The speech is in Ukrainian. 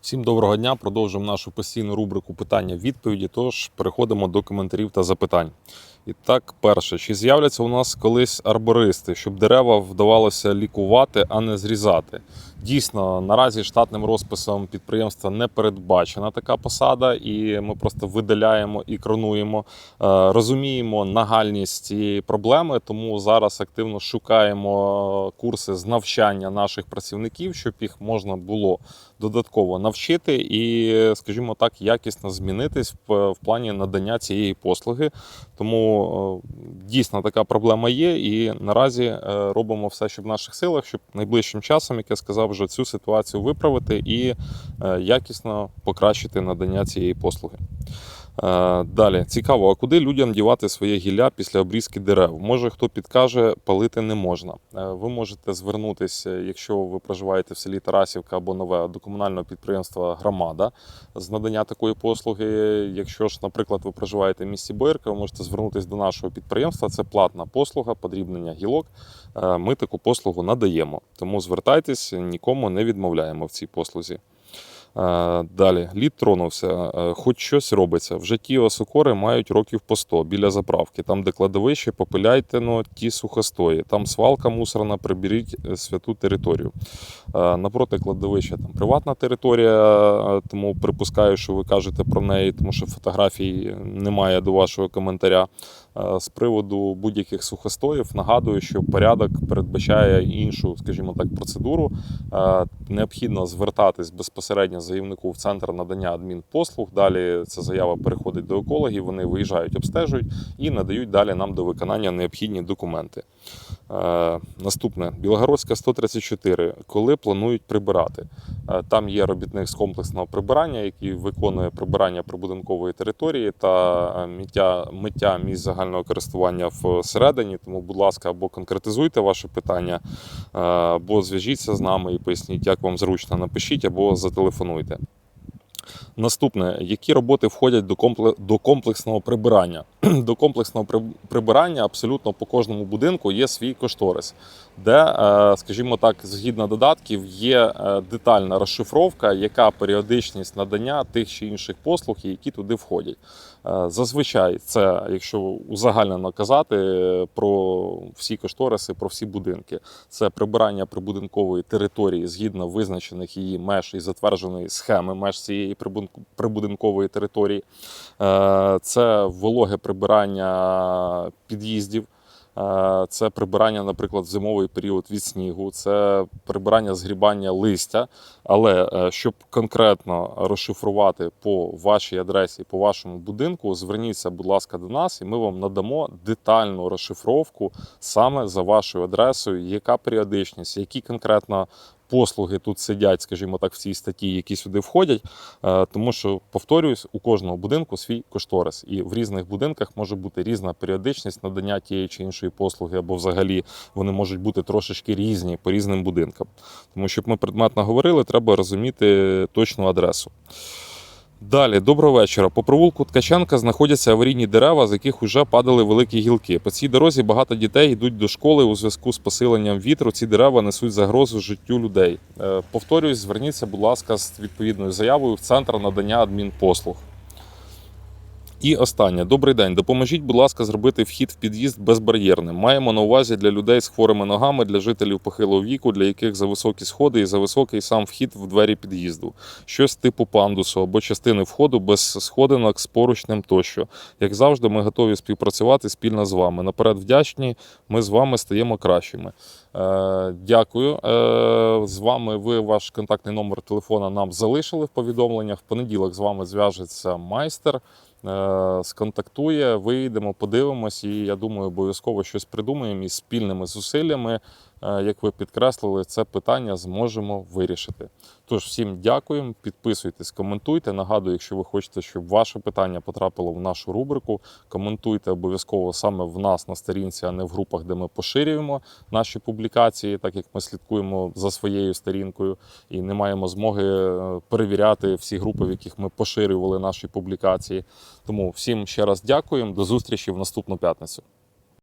Всім доброго дня. Продовжуємо нашу постійну рубрику питання-відповіді. Тож переходимо до коментарів та запитань. І так, перше, чи з'являться у нас колись арбористи, щоб дерева вдавалося лікувати, а не зрізати? Дійсно, наразі штатним розписом підприємства не передбачена така посада, і ми просто видаляємо і кронуємо. Е, Розуміємо нагальність цієї проблеми, тому зараз активно шукаємо курси з навчання наших працівників, щоб їх можна було додатково навчити і, скажімо так, якісно змінитись в, в плані надання цієї послуги. Тому е, дійсно така проблема є, і наразі е, робимо все, що в наших силах, щоб найближчим часом, як я сказав, вже цю ситуацію виправити і е, якісно покращити надання цієї послуги. Е, Далі цікаво, а куди людям дівати своє гілля після обрізки дерев? Може, хто підкаже, палити не можна. Е, Ви можете звернутися, якщо ви проживаєте в селі Тарасівка або нове до комунального підприємства Громада з надання такої послуги. Якщо ж, наприклад, ви проживаєте в місті Боярка, ви можете звернутися до нашого підприємства. Це платна послуга, подрібнення гілок. Е, Ми таку послугу надаємо. Тому звертайтесь, нікому не відмовляємо в цій послузі. Далі лід тронувся, хоч щось робиться. В житті осокори мають років по 100 біля заправки. Там, де кладовище, попиляйте ну, ті сухостої. Там свалка мусорна, приберіть е, святу територію. Напроти кладовища там приватна територія, тому припускаю, що ви кажете про неї, тому що фотографій немає до вашого коментаря. З приводу будь-яких сухостоїв нагадую, що порядок передбачає іншу, скажімо так, процедуру. Необхідно звертатись безпосередньо заявнику в центр надання адмінпослуг. Далі ця заява переходить до екологів. Вони виїжджають, обстежують і надають далі нам до виконання необхідні документи. Е, Наступне Білогородська 134. Коли планують прибирати? Е, Там є робітник з комплексного прибирання, який виконує прибирання прибудинкової території та е, миття, миття місць загального користування всередині. Тому, будь ласка, або конкретизуйте ваше питання, е, або зв'яжіться з нами і поясніть, як вам зручно. Напишіть або зателефонуйте. Наступне, які роботи входять до компле- до комплексного прибирання? До комплексного прибирання абсолютно по кожному будинку є свій кошторис, де, е, скажімо так, згідно додатків, є е, детальна розшифровка, яка періодичність надання тих чи інших послуг, які туди входять. Е, Зазвичай це, якщо узагальнено казати про всі кошториси, про всі будинки, це прибирання прибудинкової території згідно визначених її меж і затвердженої схеми меж цієї прибудинкової території. Це вологе прибирання під'їздів. Е, Це прибирання, наприклад, в зимовий період від снігу, це прибирання згрібання листя. Але е, щоб конкретно розшифрувати по вашій адресі, по вашому будинку, зверніться, будь ласка, до нас, і ми вам надамо детальну розшифровку саме за вашою адресою, яка періодичність, які конкретно послуги тут сидять, скажімо так, в цій статті, які сюди входять. Е, Тому що, повторююсь, у кожного будинку свій кошторис, і в різних будинках може бути різна періодичність надання тієї чи іншої послуги, або взагалі вони можуть бути трошечки різні по різним будинкам. Тому щоб ми предметно говорили, треба розуміти точну адресу. Далі, доброго вечора. По провулку Ткаченка знаходяться аварійні дерева, з яких вже падали великі гілки. По цій дорозі багато дітей йдуть до школи у зв'язку з посиленням вітру. Ці дерева несуть загрозу життю людей. Е, Повторюсь, зверніться, будь ласка, з відповідною заявою в центр надання адмінпослуг. І останнє, добрий день. Допоможіть, будь ласка, зробити вхід в під'їзд безбар'єрним. Маємо на увазі для людей з хворими ногами, для жителів похилого віку, для яких за високі сходи і за високий сам вхід в двері під'їзду. Щось типу пандусу або частини входу без сходинок з поручнем тощо. Як завжди, ми готові співпрацювати спільно з вами. Наперед вдячні. Ми з вами стаємо кращими. Е, дякую. Е, з вами ви ваш контактний номер телефона нам залишили в повідомленнях. В понеділок з вами зв'яжеться майстер. е, Сконтактує, вийдемо, подивимось, і я думаю, обов'язково щось придумаємо і спільними зусиллями, як ви підкреслили, це питання зможемо вирішити. Тож всім дякуємо, підписуйтесь, коментуйте. Нагадую, якщо ви хочете, щоб ваше питання потрапило в нашу рубрику, коментуйте обов'язково саме в нас на сторінці, а не в групах, де ми поширюємо наші публікації, так як ми слідкуємо за своєю сторінкою і не маємо змоги е, перевіряти всі групи, в яких ми поширювали наші публікації. Тому всім ще раз дякуємо. До зустрічі в наступну п'ятницю.